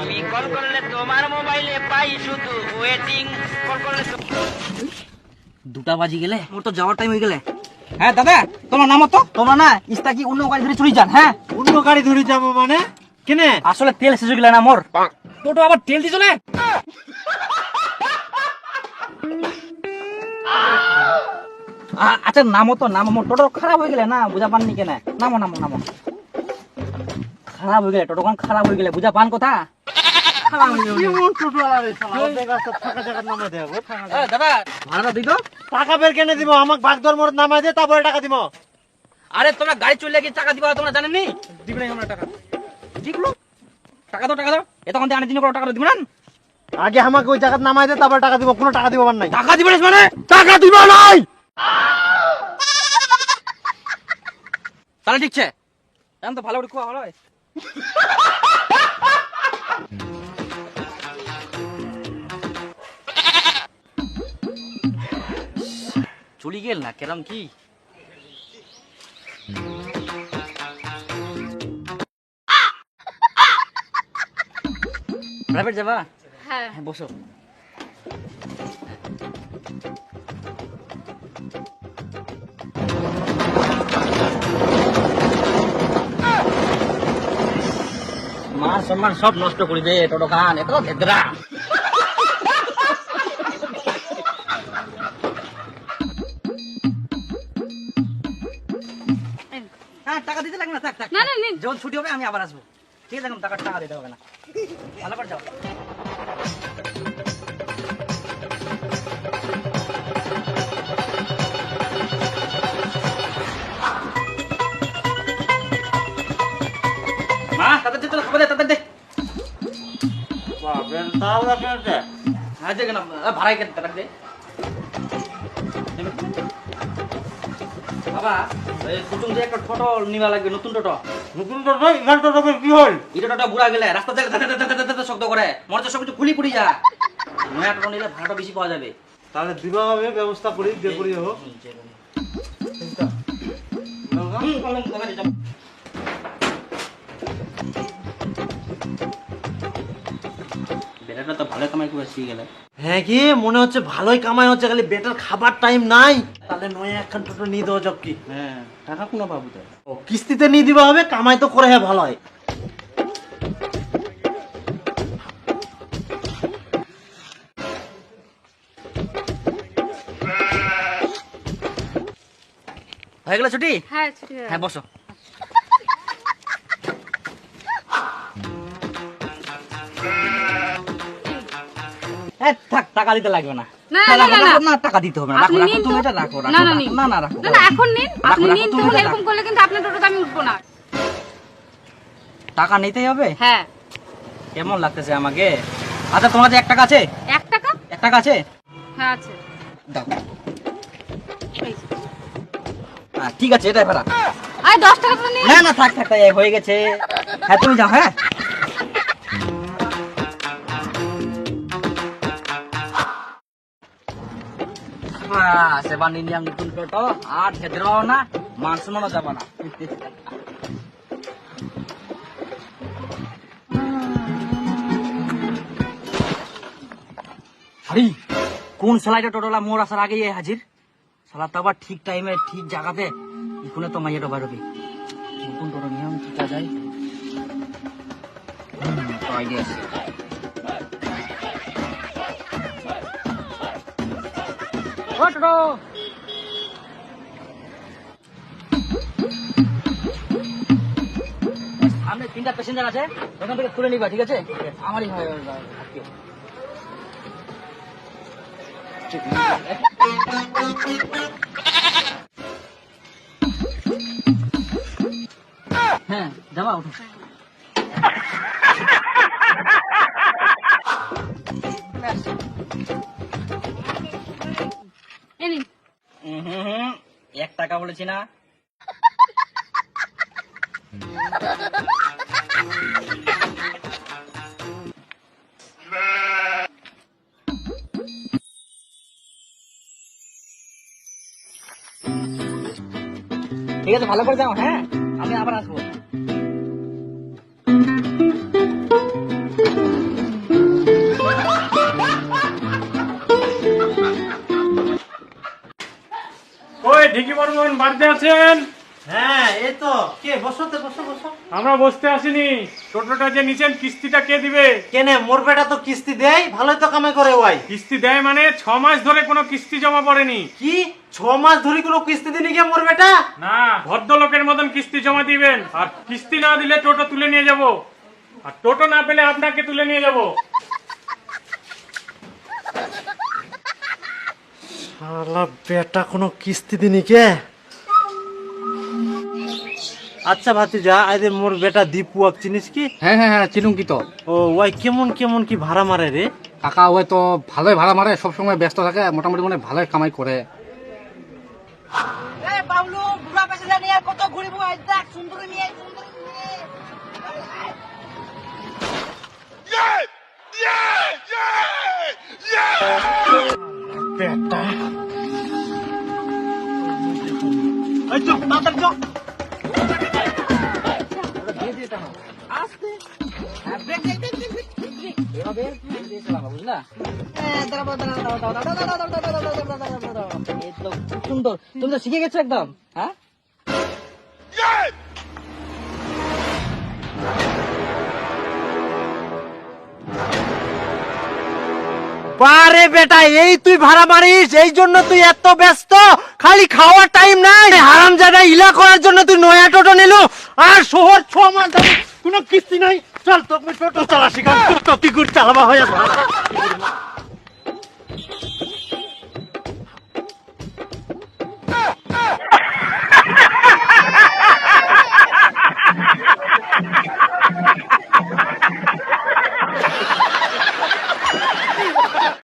আমি কল করলে তোমার মোবাইলে পাই শুধু ওয়েটিং কল করলে দুটা বাজি গেলে মোর তো যাওয়ার টাইম হয়ে গেলে। হ্যাঁ দাদা তোমার নাম তো তোমরা না ইস্তা কি অন্য গাড়ি ধরে চুরি যান হ্যাঁ? অন্য গাড়ি ধরে যাব মানে? কেনে? আসলে তেল শেষ হয়ে গেলে না মোর। টোটো আবার তেল চলে আ- আচ্ছা নামো তো নামো মোর টোটো খারাপ হয়ে গেলে না? বুঝা পাননি কেন? নামো নামো নামো। খারাপ হয়ে গেলে টোটো খারাপ হয়ে গেলে বুঝা পান কথা? টাকা বের কেনে দিব আমাকে বাগদর মোড় নামাই দে তারপরে টাকা দিব। আরে তোমরা গাড়ি চললে কি টাকা দিবা তোমরা জানেন নি দিবে না আমরা টাকা। ঠিকলো টাকা দাও টাকা দাও। এতক্ষণ দিয়ে আনে দিন টাকা দিবে না? আগে আমাকে ওই জায়গা নামাই দে তারপরে টাকা দিব কোনো টাকা দিব নাই। টাকা দিবে মানে? টাকা দিব নাই! তাহলে ঠিকছে এখন তো ভালো করে খুব ভালো চলি গেল না কেরম কি প্রাইভেট যাবা হ্যাঁ হ্যাঁ বসো মান সম্মান সব নষ্ট করে দে টোটো খান এত ভেদরা থাক থাক না, না, যখন ছুটি হবে আমি আবার আসব। ঠিক আছে এখন টাকা টাকা দিতে হবে না। ভালো করে যাও। মা তাদের দে তোর খবর দে তাদের দে। হ্যাঁ দে কেন ভাড়াই কেন তাদের দে? বাবা কুটুম যে একটা টোটো নিবা লাগবে নতুন টোটো নতুন টোটো ইমান টোটো কি হল? এটা টোটো বুড়া গেলে রাস্তা থেকে ধাতে ধাতে ধাতে শব্দ করে মনে হচ্ছে সব খুলি পুড়ি যা নয়া টোটো নিলে ভাড়াটা বেশি পাওয়া যাবে। তাহলে দিবা হবে ব্যবস্থা করি দিয়ে করি হোক। হুম, ভালো কামাই করে শিখে গেলে। হ্যাঁ কি মনে হচ্ছে ভালোই কামাই হচ্ছে খালি বেটার খাবার টাইম নাই। তাহলে নয় একখান টোটো নিয়ে দেওয়া যাক কি? হ্যাঁ টাকা কোনো পাবো তো ও কিস্তিতে নিয়ে দিবা হবে কামাই তো করে হ্যাঁ ভালো হয়। হয়ে গেল ছুটি? হ্যাঁ ছুটি হ্যাঁ বসো। থাক টাকা দিতে লাগবে না। না, না, না, না, না। না। টাকা দিতে হবে না। তুমি এটা রাখো না, না, না না রাখো না না এখন নিন। আপনি নিন তাহলে এরকম করলে কিন্তু আপনার টোটোতে আমি উঠবো না। টাকা নিতেই হবে? হ্যাঁ। কেমন লাগতেছে আমাকে? আচ্ছা তোমার কাছে এক টাকা আছে? এক টাকা? এক টাকা আছে? হ্যাঁ আছে। দাও। হ্যাঁ, ঠিক আছে এটাই ভাড়া আরে দশ টাকা তো নিন। না না থাক থাক হয়ে গেছে। হ্যাঁ তুমি যাও হ্যাঁ। নিয়ে নতুন টোটো, আর খেদ্রাও না মান সম্মানও যাব না। হারি কোন সালাইটা টোটোলা মোর আসার আগেই এ হাজির? সালা তো আবার ঠিক টাইমে ঠিক জায়গাতে এখানে তো মাইয়াটা বেরোবে। নতুন টোটো নিয়ম ঠিক আছে। ও সামনে তিনটা প্যাসেঞ্জার আছে, ওখান থেকে তুলে নিবা, ঠিক আছে? আমারই হয় হ্যাঁ যাবা উঠো এই এক টাকা বলেছি না। ঠিক আছে ভালো করে যাও হ্যাঁ? আমি আবার আসব। বোন বাড়িতে আছেন? হ্যাঁ এই তো। কে বসো তো বসো বসো। আমরা বসতে আসিনি। টোটোটা যে নিচেন কিস্তিটা কে দিবে? কেনে মোর বেটা তো কিস্তি দেয় ভালোই তো কামাই করে ওয়াই। কিস্তি দেয় মানে ছ মাস ধরে কোনো কিস্তি জমা পড়েনি। কি? ছ মাস ধরে কোনো কিস্তি দিনি কে মোর বেটা? না ভদ্রলোকের মতন কিস্তি জমা দিবেন। আর কিস্তি না দিলে টোটো তুলে নিয়ে যাব। আর টোটো না পেলে আপনাকে তুলে নিয়ে যাব। শালা বেটা কোনো কিস্তি দিনি কে? আচ্ছা ভাতিজা আইদে মোর বেটা দীপু আপ চিনিস কি? হ্যাঁ হ্যাঁ হ্যাঁ চিনুম কি তো? ও ওয়াই কেমন কেমন কি ভাড়া মারে রে? কাকা ওই তো ভালোই ভাড়া মারে সবসময় ব্যস্ত থাকে মোটামুটি মানে ভালোই কামাই করে। বাবলু বুড়া পেছে নিয়ে কত ঘুরিব আজ দেখ সুন্দরী নিয়ে সুন্দর। তুমি তো শিখে গেছো একদম হ্যাঁ? বারে বেটা এই তুই ভাড়া মারিস এই জন্য তুই এত ব্যস্ত খালি খাওয়ার টাইম নাই। হারাম জায়গা ইলা করার জন্য তুই নয়া টোটো নিলু। আর শহর ছ মাস ধরে কোনো কিস্তি নাই। চল তোকে টোটো চালা শিখান তুই চালাবা হয়ে